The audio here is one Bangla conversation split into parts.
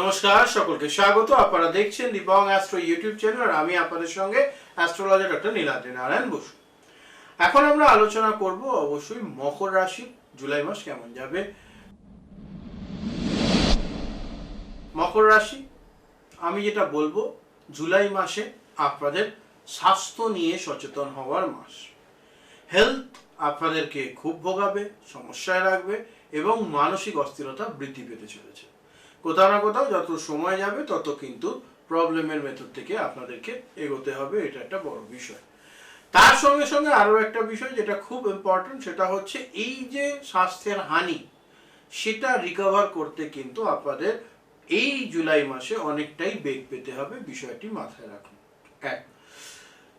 নমস্কার, সকলকে স্বাগত। আপনারা দেখছেন the Bong Astro YouTube channel আর আমি আপনাদের সঙ্গে অ্যাস্ট্রোলজার ডক্টর নীলাদ্রি নারায়ণ বসু। এখন আমরা আলোচনা করব অবশ্যই মকর রাশি, জুলাই মাস কেমন যাবে? মকর রাশি, আমি যেটা বলব, জুলাই মাসে আপনাদের স্বাস্থ্য নিয়ে সচেতন হওয়ার মাস। হেলথ আপনাদেরকে খুব ভোগাবে, সমস্যায় রাখবে এবং মানসিক অস্থিরতা বৃদ্ধি পেতে চলেছে। কোথাও না কোথাও যত সময় যাবে, তত কিন্তু প্রবলেমের মেথড থেকে আপনাদেরকে এগোতে হবে, এটা একটা বড় বিষয়। তার সঙ্গে সঙ্গে আরও একটা বিষয় যেটা খুব ইম্পর্টেন্ট সেটা হচ্ছে এই যে স্বাস্থ্যের হানি, সেটা রিকভার করতে কিন্তু আপনাদের এই জুলাই মাসে অনেকটাই বেগ পেতে হবে, বিষয়টি মাথায় রাখুন। এক,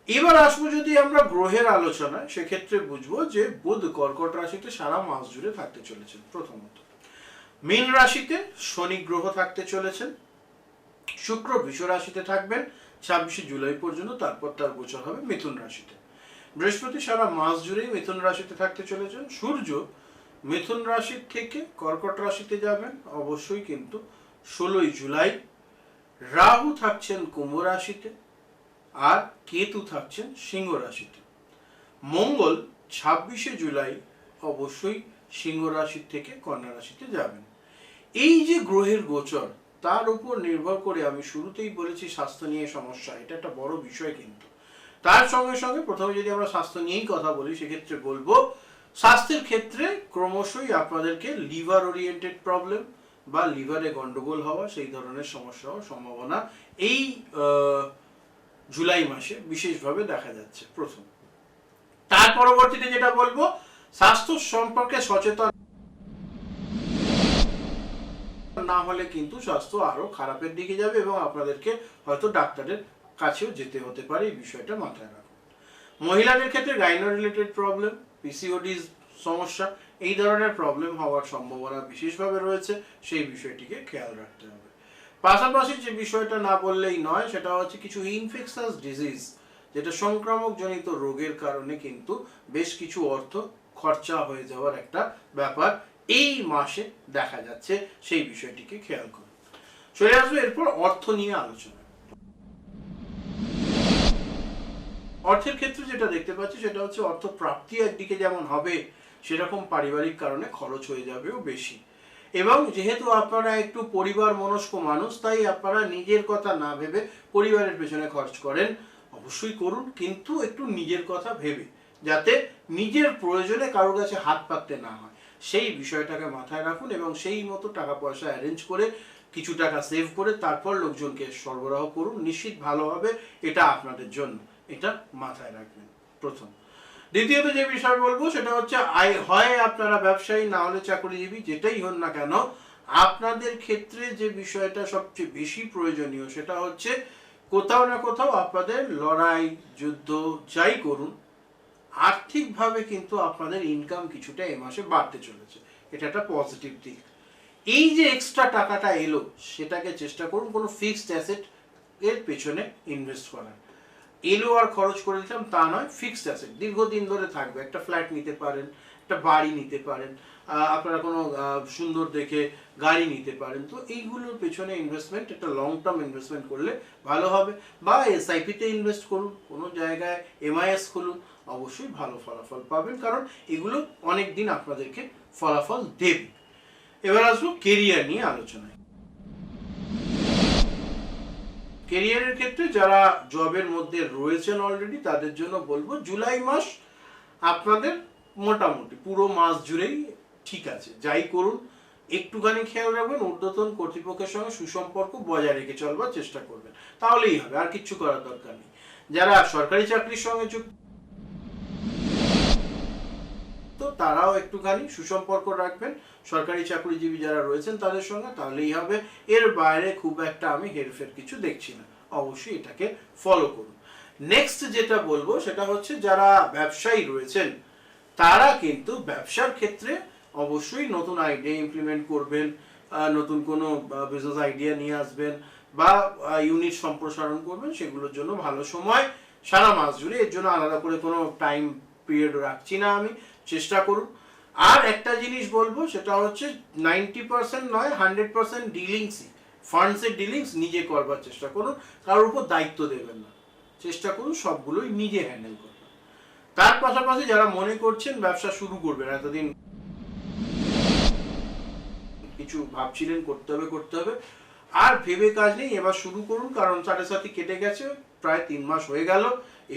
এবার আসব যদি আমরা গ্রহের আলোচনায়, সেক্ষেত্রে বুঝব যে বুধ কর্কট রাশিতে সারা মাস জুড়ে থাকতে চলেছেন প্রথমত। মীন রাশিতে শনি গ্রহ থাকতে চলেছেন শুক্র বৃষ রাশিতে থাকবেন। ছাব্বিশে জুলাই পর্যন্ত তারপর তার গোচর হবে মিথুন রাশিতে। বৃহস্পতি সারা মাস জুড়েই মিথুন রাশিতে থাকতে চলেছেন। সূর্য মিথুন রাশির থেকে কর্কট রাশিতে যাবেন। অবশ্যই কিন্তু ষোলোই জুলাই রাহু থাকছেন কুম্ভ রাশিতে আর কেতু থাকছেন সিংহ রাশিতে। মঙ্গল ছাব্বিশে জুলাই অবশ্যই সিংহ রাশির থেকে কন্যা রাশিতে যাবেন। এই যে গ্রহের গোচর, তার উপর নির্ভর করে আমি শুরুতেই বলেছি স্বাস্থ্য নিয়ে সমস্যা, এটা একটা বড় বিষয় কিন্তু। তার সঙ্গে সঙ্গে প্রথমে যদি আমরা স্বাস্থ্য নিয়েই কথা বলি, সেক্ষেত্রে বলব, স্বাস্থ্যের ক্ষেত্রে ক্রমশই আপনাদেরকে লিভার ওরিয়েন্টেড প্রবলেম বা লিভারে গন্ডগোল হওয়া, সেই ধরনের সমস্যা সম্ভাবনা এই জুলাই মাসে বিশেষভাবে দেখা যাচ্ছে প্রথম। তার পরবর্তীতে যেটা বলব স্বাস্থ্য সম্পর্কে সচেতন না হলে কিন্তু স্বাস্থ্য আরও খারাপের দিকে যাবে এবং আপনাদেরকে হয়তো ডাক্তারের কাছেও যেতে হতে পারে, এই বিষয়টা মাথায় রাখুন। মহিলাদের ক্ষেত্রে গাইনো রিলেটেড প্রবলেম পিসিওডি সমস্যা, এই ধরনের প্রবলেম হওয়ার সম্ভাবনা বিশেষভাবে রয়েছে, সেই বিষয়টিকে খেয়াল রাখতে হবে। পাশাপাশি যে বিষয়টা না বললেই নয়, সেটা হচ্ছে কিছু ইনফেকশাস ডিজিজ যেটা সংক্রামক জনিত রোগের কারণে কিন্তু বেশ কিছু অর্থ খরচা হয়ে যাওয়ার একটা ব্যাপার এই মাসে দেখা যাচ্ছে, সেই বিষয়টিকে খেয়াল করুন। চলে আসবে এরপর অর্থ নিয়ে আলোচনা অর্থের ক্ষেত্রে যেটা দেখতে পাচ্ছি, সেটা হচ্ছে অর্থ প্রাপ্তি একদিকে যেমন হবে, সেরকম পারিবারিক কারণে খরচ হয়ে যাবেও বেশি। এবং যেহেতু আপনারা একটু পরিবার মনস্ক মানুষ, তাই আপনারা নিজের কথা না ভেবে পরিবারের পেছনে খরচ করেন, অবশ্যই করুন, কিন্তু একটু নিজের কথা ভেবে। যাতে নিজের প্রয়োজনে কারোর কাছে হাত পাততে না হয়। সেই বিষয়টাকে মাথায় রাখুন এবং সেই মতো টাকা পয়সা অ্যারেঞ্জ করে কিছু টাকা সেভ করে তারপর লোকজনকে সরবরাহ করুন। নিশ্চিত ভালো হবে, এটা আপনাদের জন্য। এটা মাথায় রাখবেন। প্রথম। দ্বিতীয়ত যে বিষয় বলব, সেটা হচ্ছে আয় হয় আপনারা ব্যবসায়ী, না হলে চাকরিজীবী, যেটাই হন না কেন, আপনাদের ক্ষেত্রে যে বিষয়টা সবচেয়ে বেশি প্রয়োজনীয়, সেটা হচ্ছে কোথাও না কোথাও আপনাদের লড়াই, যুদ্ধ, যাই করুন আর্থিকভাবে কিন্তু আপনাদের ইনকাম কিছুটা এ মাসে বাড়তে চলেছে। এটা একটা পজিটিভ দিক। এই যে এক্সট্রা টাকাটা এলো, সেটাকে চেষ্টা করুন কোনো ফিক্সড অ্যাসেট এর পেছনে ইনভেস্ট করার। এলো আর খরচ করে দিলাম, তা নয় ফিক্সড অ্যাসেট দীর্ঘদিন ধরে থাকবে। একটা ফ্ল্যাট নিতে পারেন, একটা বাড়ি নিতে পারেন আপনারা কোনো সুন্দর দেখে গাড়ি নিতে পারেন। তো এইগুলোর পেছনে ইনভেস্টমেন্ট একটা লং টার্ম ইনভেস্টমেন্ট করলে ভালো হবে। বা এসআইপিতে ইনভেস্ট করুন, কোনো জায়গায় এমআইএস খুলুন। অবশ্যই ভালো ফলাফল পাবেন, কারণ এগুলো অনেক দিন আপনাদেরকে ফলাফল দেবে। এবার আসব কেরিয়ার নিয়ে আলোচনায়। কেরিয়ারের ক্ষেত্রে যারা জবের মধ্যে রয়েছেন অলরেডি তাদের জন্য বলব জুলাই মাস আপনাদের মোটামুটি পুরো মাস জুড়েই ঠিক আছে। যাই করুন, একটুখানি খেয়াল রাখবেন, ঊর্ধ্বতন কর্তৃপক্ষের সঙ্গে সুসম্পর্ক বজায় রেখে চলবার চেষ্টা করবেন। তাহলেই হবে, আর কিচ্ছু করার দরকার নেই। যারা সরকারি চাকরির সঙ্গে যুক্ত যুক্ত তারাও একটুখানি সুসম্পর্ক রাখবেন। সরকারি চাকরিজীবী যারা রয়েছেন তাদের সঙ্গে, তাহলেই হবে। এর বাইরে খুব একটা আমি হেরফের কিছু দেখছি না। অবশ্যই এটাকে ফলো করুন। নেক্সট যেটা বলব সেটা হচ্ছে যারা ব্যবসায়ী রয়েছেন, তারা কিন্তু ব্যবসার ক্ষেত্রে অবশ্যই নতুন আইডিয়া ইমপ্লিমেন্ট করবেন নতুন কোনো বিজনেস আইডিয়া নিয়ে আসবেন বা ইউনিট সম্প্রসারণ করবেন, সেগুলোর জন্য ভালো সময়, সারা মাস জুড়ে। এর জন্য আলাদা করে কোনো টাইম পিরিয়ড রাখছি না আমি। চেষ্টা করুন। আর একটা জিনিস বলব, সেটা হচ্ছে নাইনটি পার্সেন্ট নয় হান্ড্রেড পার্সেন্ট ডিলিংসই ফান্ডসের ডিলিংস নিজে করবার চেষ্টা করুন, কারোর উপর দায়িত্ব দেবেন না। চেষ্টা করুন সবগুলোই নিজে হ্যান্ডেল করতে। তার পাশাপাশি যারা মনে করছেন ব্যবসা শুরু করবেন, এতদিন কিছু ভাবছিলেন, করতে হবে করতে হবে। আর ভেবে কাজ নেই, এবার শুরু করুন, কারণ সাড়ে সাথে কেটে গেছে, প্রায় তিন মাস হয়ে গেল,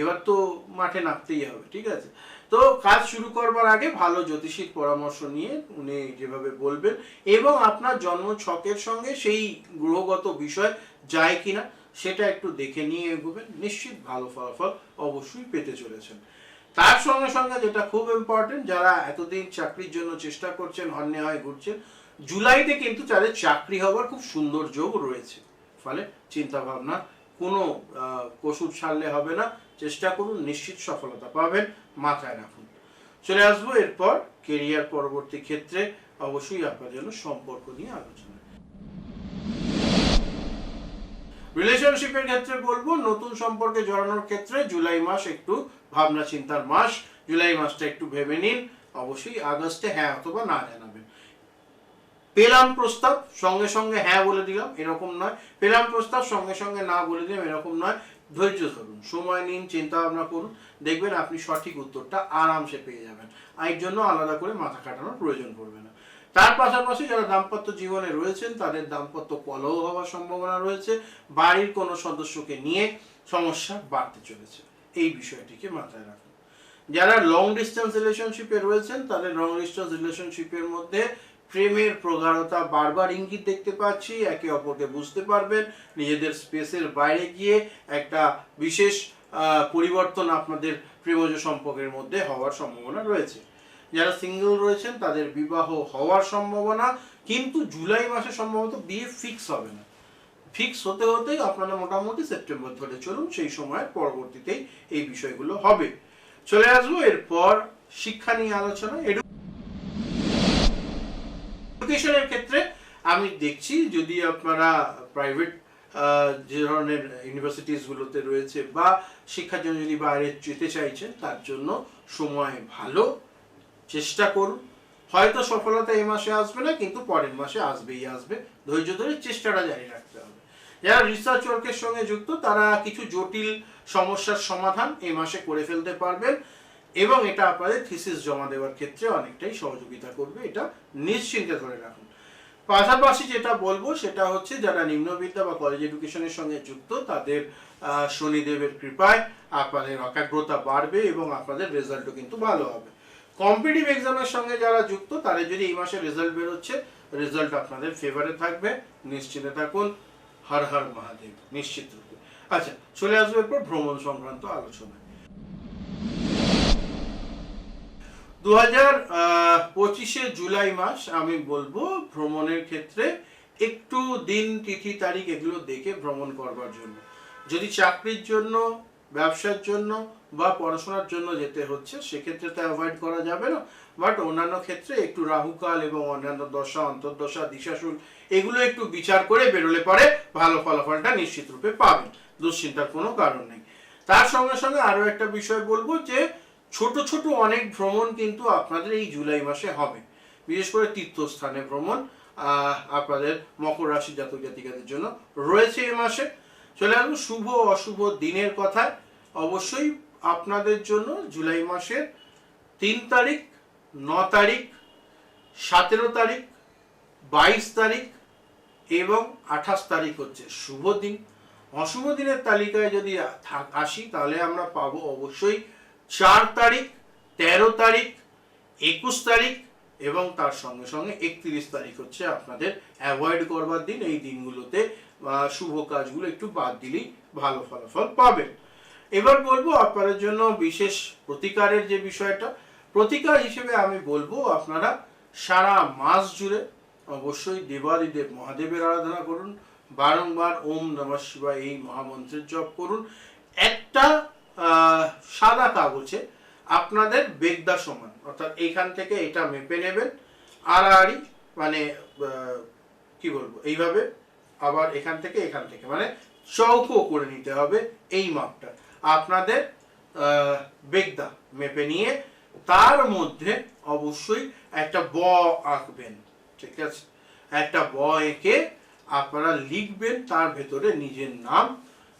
এবার তো মাঠে নামতেই হবে, ঠিক আছে? তো কাজ শুরু করবার আগে ভালো জ্যোতিষীর পরামর্শ নিয়ে উনি যেভাবে বলবেন, এবং আপনার জন্ম ছকের সঙ্গে সেই গ্রহগত বিষয় যায় কিনা সেটা একটু দেখে নিয়ে এগোবেন, নিশ্চিত ভালো ফলাফল অবশ্যই পেতে চলেছেন। তার সঙ্গে সঙ্গে যেটা খুব ইম্পর্টেন্ট যারা এতদিন চাকরির জন্য চেষ্টা করছেন হন্যে হয় ঘুরছেন, জুলাইতে কিন্তু তাদের চাকরি হওয়ার খুব সুন্দর যোগ রয়েছে। ফলে চিন্তা ভাবনা কোনো কসুর ছাড়লে হবে না। চেষ্টা করুন, নিশ্চিত সফলতা পাবেন, মাথায় রাখুন। চলে আসব এরপর কেরিয়ার পরবর্তী ক্ষেত্রে। অবশ্যই আপনার জন্য সম্পর্ক নিয়ে আলোচনা। রিলেশনশিপের ক্ষেত্রে বলব, নতুন সম্পর্কে জড়ানোর ক্ষেত্রে জুলাই মাস একটু ভাবনা চিন্তার মাস। জুলাই মাসটা একটু ভেবে নিন। অবশ্যই আগস্টে হ্যাঁ অথবা না জানাবেন পেলাম প্রস্তাব, সঙ্গে সঙ্গে হ্যাঁ বলে দিলাম, এরকম নয়। পেলাম প্রস্তাব, সঙ্গে সঙ্গে না বলে দিলাম, এরকম নয়। ধৈর্য ধরুন, সময় নিন, চিন্তা ভাবনা করুন, দেখবেন আপনি সঠিক উত্তরটা আরামসে পেয়ে যাবেন। এর জন্য আলাদা করে মাথা কাটানোর প্রয়োজন পড়বে না। তার পাশাপাশি যারা দাম্পত্য জীবনে রয়েছেন, তাদের দাম্পত্য কলহ হওয়ার সম্ভাবনা রয়েছে। বাড়ির কোনো সদস্যকে নিয়ে সমস্যা বাড়তে চলেছে। এই বিষয়টিকে মাথায় রাখুন। যারা লং ডিস্টেন্স রিলেশনশিপে রয়েছেন, তাদের লং ডিস্টেন্স রিলেশনশিপের মধ্যে প্রেমের প্রগাঢ়তা বারবার ইঙ্গিত দেখতে পাচ্ছি, একে অপরকে বুঝতে পারবেন। নিজেদের স্পেসের বাইরে গিয়ে একটা বিশেষ পরিবর্তন আপনাদের প্রেমজ সম্পর্কের মধ্যে হওয়ার সম্ভাবনা রয়েছে। যারা সিঙ্গেল রয়েছেন, তাদের বিবাহ হওয়ার সম্ভাবনা কিন্তু জুলাই মাসে সম্ভবত বিয়ে ফিক্স হবে না। ফিক্স হতে হতেই আপনারা মোটামুটি সেপ্টেম্বর ধরে চলুন, সেই সময়ের পরবর্তীতেই এই বিষয়গুলো হবে। চলে আসব এরপর শিক্ষা নিয়ে আলোচনা এডুকেশনের ক্ষেত্রে আমি দেখছি যদি আপনারা প্রাইভেট যে ধরনের ইউনিভার্সিটিস গুলোতে রয়েছে বা শিক্ষার জন্য যদি বাইরে যেতে চাইছেন, তার জন্য সময় ভালো। চেষ্টা করুন। হয়তো সফলতা এই মাসে আসবে না, কিন্তু পরের মাসে আসবেই আসবে। ধৈর্য ধরে চেষ্টাটা জারি রাখতে হবে। যারা রিসার্চ ওয়ার্কের সঙ্গে যুক্ত, তারা কিছু জটিল সমস্যার সমাধান এই মাসে করে ফেলতে পারবেন। এবং এটা আপনাদের থিসিস জমা দেওয়ার ক্ষেত্রে অনেকটাই সহযোগিতা করবে, এটা নিশ্চিন্তে ধরে রাখুন। পাশাপাশি যেটা বলব, সেটা হচ্ছে যারা নিম্নবিদ্যা বা কলেজ এডুকেশনের সঙ্গে যুক্ত, তাদের শনিদেবের কৃপায় আপনাদের একাগ্রতা বাড়বে এবং আপনাদের রেজাল্টও কিন্তু ভালো হবে। কম্পিটিভ এক্সামের সঙ্গে যারা যুক্ত, তাদের যদি এই মাসে রেজাল্ট বেরোচ্ছে রেজাল্ট আপনাদের ফেভারে থাকবে। নিশ্চিন্তে থাকুন। হর হর মহাদেব, নিশ্চিত রূপে। আচ্ছা চলে আসব এরপর ভ্রমণ সংক্রান্ত আলোচনা পঁচিশে জুলাই মাস আমি বলব ভ্রমণের ক্ষেত্রে একটু দিন, তিথি, তারিখ এগুলো দেখে ভ্রমণ করবার জন্য। যদি চাকরির জন্য, ব্যবসার জন্য বা পড়াশোনার জন্য যেতে হচ্ছে, সেক্ষেত্রে তা অ্যাভয়েড করা যাবে না। বাট অন্যান্য ক্ষেত্রে একটু রাহুকাল এবং অন্যান্য দশা, অন্তর্দশা, দিশাশুল এগুলো একটু বিচার করে বেরোলে পরে ভালো ফলাফলটা নিশ্চিত রূপে পাবেন। দুশ্চিন্তার কোনো কারণ নেই। তার সঙ্গে সঙ্গে আরও একটা বিষয় বলব যে ছোট ছোট অনেক ভ্রমণ কিন্তু আপনাদের এই জুলাই মাসে হবে। বিশেষ করে তীর্থস্থানে ভ্রমণ আপনাদের মকর রাশি জাতক জাতিকাদের জন্য রয়েছে এই মাসে। চলে আসব শুভ অশুভ দিনের কথায়। অবশ্যই আপনাদের জন্য জুলাই মাসের তিন তারিখ, ন তারিখ, সতেরো তারিখ, বাইশ তারিখ এবং আঠাশ তারিখ হচ্ছে শুভ দিন। অশুভ দিনের তালিকায় যদি আসি, তাহলে আমরা পাবো অবশ্যই চার তারিখ, তেরো তারিখ, একুশ তারিখ এবং তার সঙ্গে সঙ্গে একত্রিশ তারিখ হচ্ছে আপনাদের অ্যাভয়েড করবার দিন। এই দিনগুলোতে শুভ কাজগুলো একটু বাদ দিলেই ভালো ফলাফল পাবেন। এবার বলব আপনাদের জন্য বিশেষ প্রতিকারের যে বিষয়টা, প্রতিকার হিসেবে আমি বলব আপনারা সারা মাস জুড়ে অবশ্যই দেবাদিদেব মহাদেবের আরাধনা করুন, বারংবার ওম নমঃ শিবায় এই মহামন্ত্রের জপ করুন। একটা সাদা কাগজে আপনাদের বেগদা সমান। অর্থাৎ এইখান থেকে এটা মেপে নেবেন। আড়াআড়ি মানে কি বলব, এইভাবে আবার এখান থেকে এখান থেকে মানে চৌকো করে নিতে হবে এই মাপটা। আপনাদের বেগদা মেপে নিয়ে তার মধ্যে অবশ্যই একটা ব আঁকবেন, ঠিক আছে? একটা ব এঁকে আপনারা লিখবেন, তার ভেতরে নিজের নাম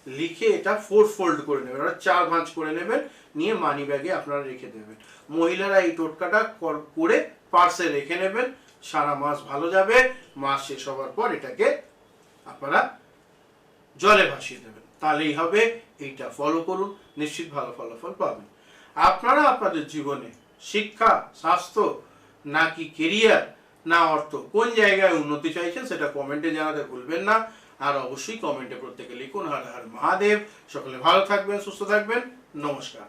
লিখে এটা ফোর ফোল্ড করে নেবেন, অর্থাৎ চার ভাঁজ করে নেবেন, নিয়ে মানি ব্যাগে আপনারা রেখে দেবেন। মহিলারা এই টোটকাটা করে পার্সে রেখে নেবেন, সারা মাস ভালো যাবে, মাস শেষ হওয়ার পর এটাকে আপনারা জলে ভাসিয়ে দেবেন। তাহলেই হবে, এইটা ফলো করুন, নিশ্চিত ভালো ফলাফল পাবেন। আপনারা আপনাদের জীবনে শিক্ষা, স্বাস্থ্য, নাকি কেরিয়ার না অর্থ, কোন জায়গায় উন্নতি চাইছেন সেটা কমেন্টে জানাতে ভুলবেন না। আর অবশ্যই কমেন্টে প্রত্যেকে লিখুন। হর হর মহাদেব। সকলে ভালো থাকবেন সুস্থ থাকবেন। নমস্কার।